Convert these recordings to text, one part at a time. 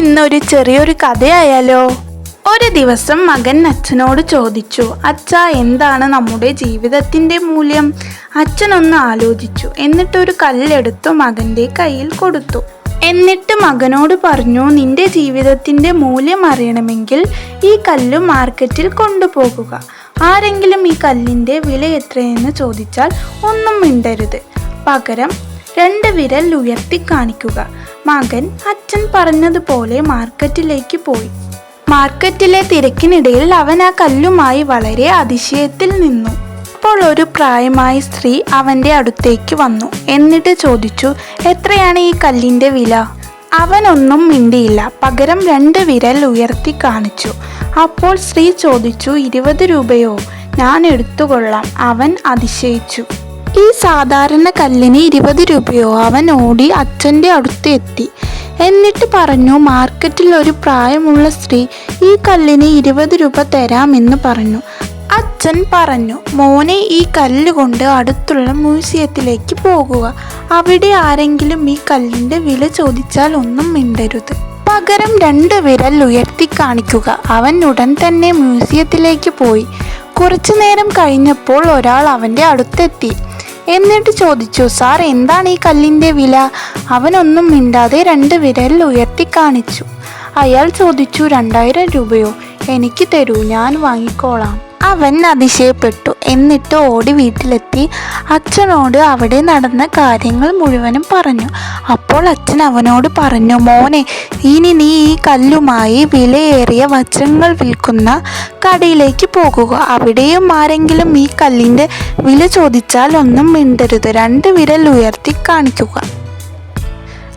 ഇന്നൊരു ചെറിയൊരു കഥയായാലോ? ഒരു ദിവസം മകൻ അച്ഛനോട് ചോദിച്ചു അച്ഛ എന്താണ് നമ്മുടെ ജീവിതത്തിന്റെ മൂല്യം? അച്ഛനൊന്ന് ആലോചിച്ചു എന്നിട്ടൊരു കല്ലെടുത്തു മകന്റെ കയ്യിൽ കൊടുത്തു. എന്നിട്ട് മകനോട് പറഞ്ഞു നിന്റെ ജീവിതത്തിന്റെ മൂല്യം അറിയണമെങ്കിൽ ഈ കല്ല് മാർക്കറ്റിൽ കൊണ്ടുപോകുക. ആരെങ്കിലും ഈ കല്ലിന്റെ വില എത്രയെന്ന് ചോദിച്ചാൽ ഒന്നും മിണ്ടരുത്. പകരം രണ്ട് വിരൽ ഉയർത്തി കാണിക്കുക. മകൻ അച്ഛൻ പറഞ്ഞതുപോലെ മാർക്കറ്റിലേക്ക് പോയി. മാർക്കറ്റിലെ തിരക്കിനിടയിൽ അവൻ ആ കല്ലുമായി വളരെ അതിശയത്തിൽ നിന്നു. അപ്പോൾ ഒരു പ്രായമായ സ്ത്രീ അവന്റെ അടുത്തേക്ക് വന്നു. എന്നിട്ട് ചോദിച്ചു എത്രയാണ് ഈ കല്ലിന്റെ വില? അവനൊന്നും മിണ്ടിയില്ല. പകരം രണ്ട് വിരൽ ഉയർത്തി കാണിച്ചു. അപ്പോൾ സ്ത്രീ ചോദിച്ചു ഇരുപത് രൂപയോ? ഞാൻ എടുത്തുകൊള്ളാം. അവൻ അതിശയിച്ചു. ഈ സാധാരണ കല്ലിന് ഇരുപത് രൂപയോ അവൻ ഓടി അച്ഛന്റെ അടുത്ത് എത്തി. എന്നിട്ട് പറഞ്ഞു മാർക്കറ്റിൽ ഒരു പ്രായമുള്ള സ്ത്രീ ഈ കല്ലിന് ഇരുപത് രൂപ തരാമെന്ന് പറഞ്ഞു. അച്ഛൻ പറഞ്ഞു മോനെ ഈ കല്ല് കൊണ്ട് അടുത്തുള്ള മ്യൂസിയത്തിലേക്ക് പോകുക. അവിടെ ആരെങ്കിലും ഈ കല്ലിന്റെ വില ചോദിച്ചാൽ ഒന്നും മിണ്ടരുത്. പകരം രണ്ട് വിരൽ ഉയർത്തി കാണിക്കുക. അവൻ ഉടൻ തന്നെ മ്യൂസിയത്തിലേക്ക് പോയി. കുറച്ചു നേരം കഴിഞ്ഞപ്പോൾ ഒരാൾ അവന്റെ അടുത്തെത്തി. എന്നിട്ട് ചോദിച്ചു സാർ എന്താണ് ഈ കല്ലിന്റെ വില? അവനൊന്നും മിണ്ടാതെ രണ്ട് വിരൽ ഉയർത്തി കാണിച്ചു. അയാൾ ചോദിച്ചു രണ്ടായിരം രൂപയോ? എനിക്ക് തരൂ ഞാൻ വാങ്ങിക്കോളാം. അവൻ അതിശയപ്പെട്ടു. എന്നിട്ട് ഓടി വീട്ടിലെത്തി. അച്ഛനോട് അവിടെ നടന്ന കാര്യങ്ങൾ മുഴുവനും പറഞ്ഞു. അപ്പോൾ അച്ഛൻ അവനോട് പറഞ്ഞു മോനെ ഇനി നീ ഈ കല്ലുമായി വിലയേറിയ വജ്രങ്ങൾ വിൽക്കുന്ന കടയിലേക്ക് പോകുക. അവിടെയും ആരെങ്കിലും ഈ കല്ലിന്റെ വില ചോദിച്ചാൽ ഒന്നും മിണ്ടരുത്. രണ്ട് വിരൽ ഉയർത്തി കാണിക്കുക.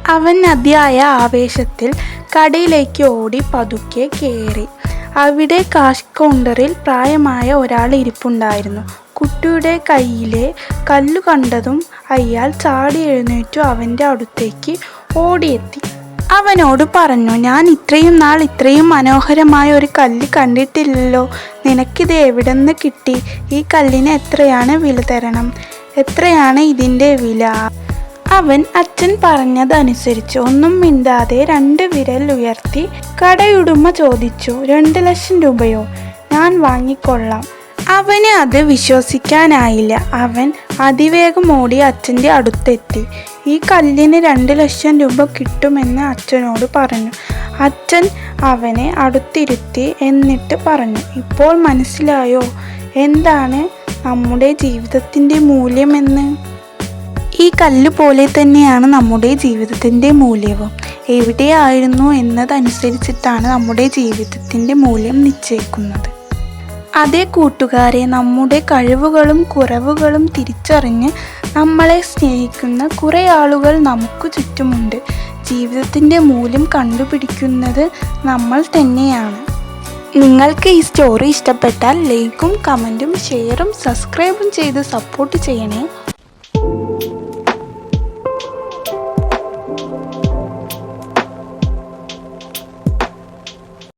അവൻ അതിയായ ആവേശത്തിൽ കടയിലേക്ക് ഓടി പതുക്കെ കയറി അവിടെ കാഷ് കൗണ്ടറിൽ പ്രായമായ ഒരാൾ ഇരിപ്പുണ്ടായിരുന്നു. കുട്ടിയുടെ കയ്യിലെ കല്ലു കണ്ടതും അയാൾ ചാടി എഴുന്നേറ്റു അവന്റെ അടുത്തേക്ക് ഓടിയെത്തി. അവനോട് പറഞ്ഞു ഞാൻ ഇത്രയും നാൾ ഇത്രയും മനോഹരമായ ഒരു കല്ല് കണ്ടിട്ടില്ലല്ലോ. നിനക്കിത് എവിടെ നിന്ന് കിട്ടി? ഈ കല്ലിന് എത്രയാണ് വില തരണം? എത്രയാണ് ഇതിന്റെ വില? അവൻ അച്ഛൻ പറഞ്ഞതനുസരിച്ച് ഒന്നും മിണ്ടാതെ രണ്ട് വിരൽ ഉയർത്തി കടയുടമ ചോദിച്ചു രണ്ട് ലക്ഷം രൂപയോ? ഞാൻ വാങ്ങിക്കൊള്ളാം. അവന് അത് വിശ്വസിക്കാനായില്ല. അവൻ അതിവേഗം ഓടി അച്ഛന്റെ അടുത്തെത്തി. ഈ കല്ലിന് രണ്ട് ലക്ഷം രൂപ കിട്ടുമെന്ന് അച്ഛനോട് പറഞ്ഞു അച്ഛൻ അവനെ അടുത്തിരുത്തി എന്നിട്ട് പറഞ്ഞു ഇപ്പോൾ മനസ്സിലായോ? എന്താണ് നമ്മുടെ ജീവിതത്തിന്റെ മൂല്യമെന്ന്? ഈ കല്ല് പോലെ തന്നെയാണ് നമ്മുടെ ജീവിതത്തിന്റെ മൂല്യവും. എവിടെയായിരുന്നു എന്നതനുസരിച്ചിട്ടാണ് നമ്മുടെ ജീവിതത്തിന്റെ മൂല്യം നിശ്ചയിക്കുന്നത്. അതേ കൂട്ടുകാരെ നമ്മുടെ കഴിവുകളും കുറവുകളും തിരിച്ചറിഞ്ഞ് നമ്മളെ സ്നേഹിക്കുന്ന കുറേ ആളുകൾ നമുക്ക് ചുറ്റുമുണ്ട്. ജീവിതത്തിന്റെ മൂല്യം കണ്ടുപിടിക്കുന്നത് നമ്മൾ തന്നെയാണ്. നിങ്ങൾക്ക് ഈ സ്റ്റോറി ഇഷ്ടപ്പെട്ടാൽ ലൈക്കും കമന്റും ഷെയറും സബ്സ്ക്രൈബും ചെയ്ത് സപ്പോർട്ട് ചെയ്യണേ.